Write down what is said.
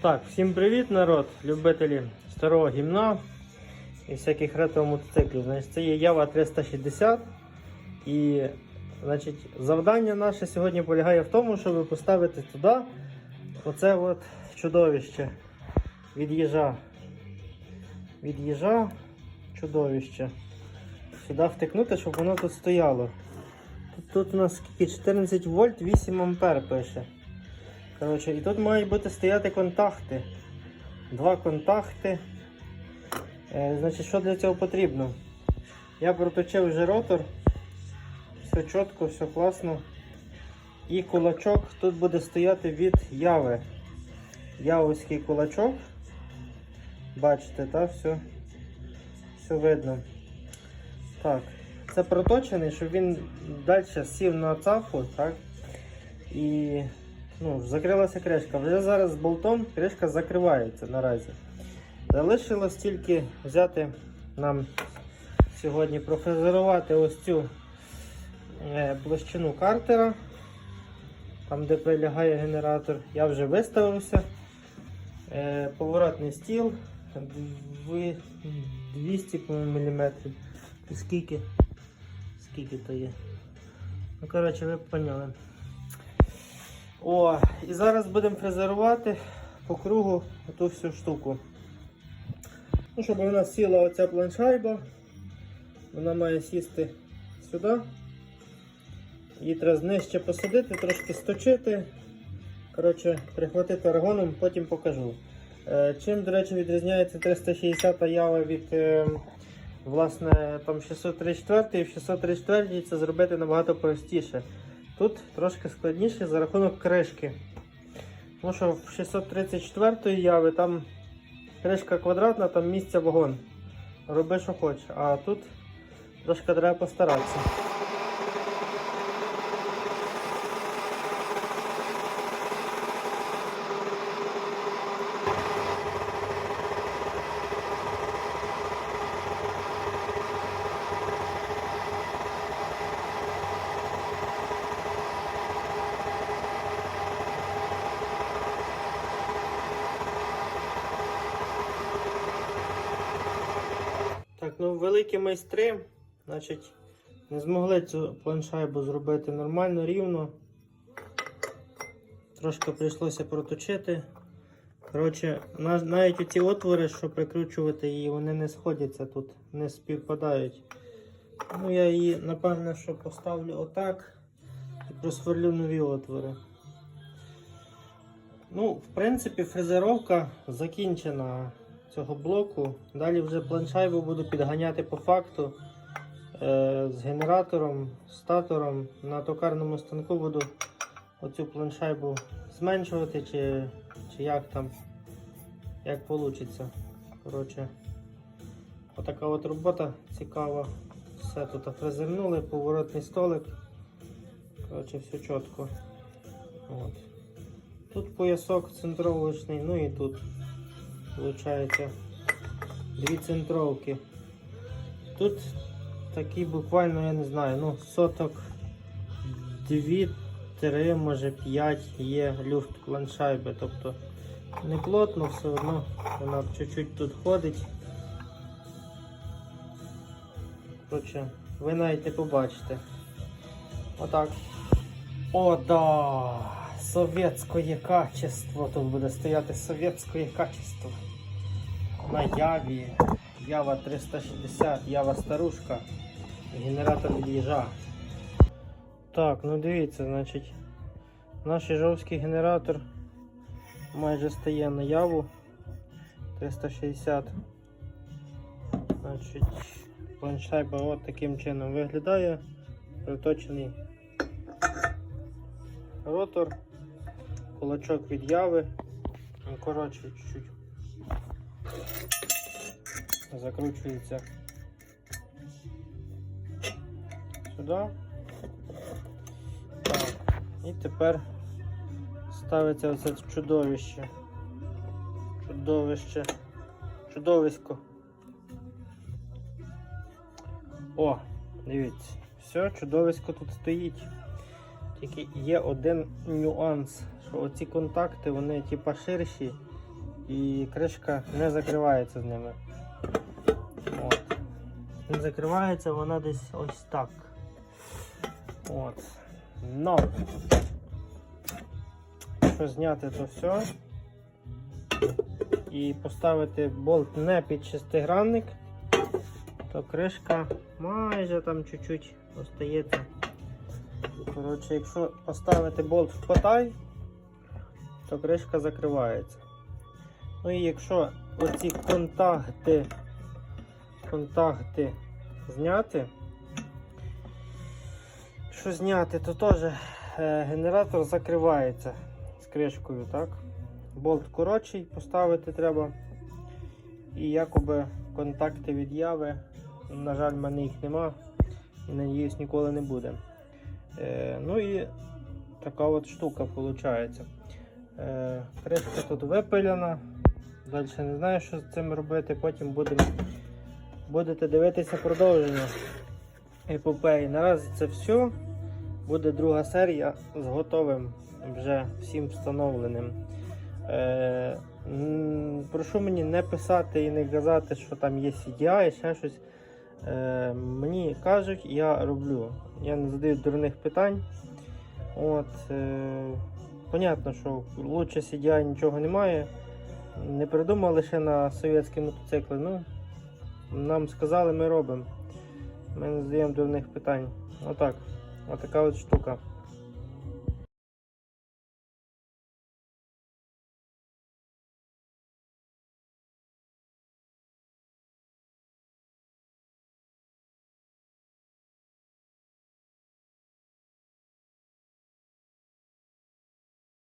Так, всім привіт, народ, любителі старого гімна і всяких ретро-мотоциклів. Значить, це є Ява 360. І значить, завдання наше сьогодні полягає в тому, щоб поставити туди оце от чудовище від їжа. Від їжа чудовище. Сюди втикнути, щоб воно тут стояло. Тут, тут у нас скільки 14 вольт, 8 ампер пише. Коротше, і тут мають бути стояти контакти. Два контакти. Е, значить, що для цього потрібно? Я проточив вже ротор. Все чітко, все класно. І кулачок тут буде стояти від яви. Явовський кулачок. Бачите, так, все, все видно. Так, це проточений, щоб він далі сів на цафу, так? І ну, закрилася кришка. Вже зараз з болтом кришка закривається наразі. Залишилось тільки взяти нам сьогодні профрезерувати ось цю е, площину картера, там де прилягає генератор. Я вже виставився. Е, поворотний стіл 200 мм. Скільки? Скільки то є? Ну, коротше, ви поняли. О, і зараз будемо фрезерувати по кругу ту всю штуку. Ну, щоб вона сіла оця планшайба, вона має сісти сюди. Її треба знижче посадити, трошки сточити. Коротше, прихватити аргоном, потім покажу. Е, Чим, до речі, відрізняється 360 ява від е, власне, там 634 і в 634 це зробити набагато простіше. Тут трошки складніше за рахунок кришки. Тому що в 634 яви там кришка квадратна, там місця вагон. Роби, що хочеш. А тут трошки треба постаратися. Великі майстри, значить, не змогли цю планшайбу зробити нормально, рівно. Трошки прийшлося проточити. Коротше, навіть оці отвори, що прикручувати її, вони не сходяться тут, не співпадають. Ну, я її, напевно, що поставлю отак і просверлю нові отвори. Ну, в принципі, фрезеровка закінчена цього блоку. Далі вже планшайбу буду підганяти по факту е, з генератором, статором. На токарному станку буду оцю планшайбу зменшувати чи, чи як там, як вийде. Коротше, отака от робота цікава. Все тут фрезернули, поворотний столик. Коротше, все чітко. От. Тут поясок центровочний, ну і тут виходить дві центровки. Тут такі буквально, я не знаю, ну соток 2-3, може 5 є люфт планшайби. Тобто не плотно, все одно вона чуть-чуть тут ходить. Коротше, ви навіть не побачите. Отак. О, да! Совєтське качество. Тут буде стояти совєтське качество. На Яві. Ява 360, Ява старушка. Генератор їжа. Так, ну дивіться, значить, наш їжовський генератор майже стає на яву 360. Значить, планшайба от таким чином виглядає. Приточений ротор, кулачок від яви. Ну, коротше, чуть-чуть закручується сюди. Так. І тепер ставиться оце чудовище. Чудовище. Чудовисько. О, дивіться, все, чудовисько тут стоїть. Тільки є один нюанс, що оці контакти, вони типа ширші і кришка не закривається з ними. От. Не закривається вона десь ось так. От. Но. Якщо зняти то все і поставити болт не під шестигранник, то кришка майже там чуть-чуть остається. Коротше, якщо поставити болт в потай, то кришка закривається. Ну і якщо оці контакти, контакти зняти, якщо зняти, то теж е, генератор закривається з кришкою, так? Болт коротший поставити треба. І якоби контакти від яви, на жаль, в мене їх нема і надіюсь ніколи не буде. Е, ну і така от штука виходить. Е, кришка тут випилена. Далі не знаю, що з цим робити. Потім будемо, будете дивитися продовження епопеї. Наразі це все. Буде друга серія з готовим вже всім встановленим. Е, прошу мені не писати і не казати, що там є CDI і ще щось. Е, мені кажуть, я роблю. Я не задаю дурних питань. От, е, понятно, що лучше CDI нічого немає. Не придумав лише на совєтські мотоцикли. Ну, нам сказали, ми робимо. Ми не задаємо дурних питань. Отак. Отака от штука.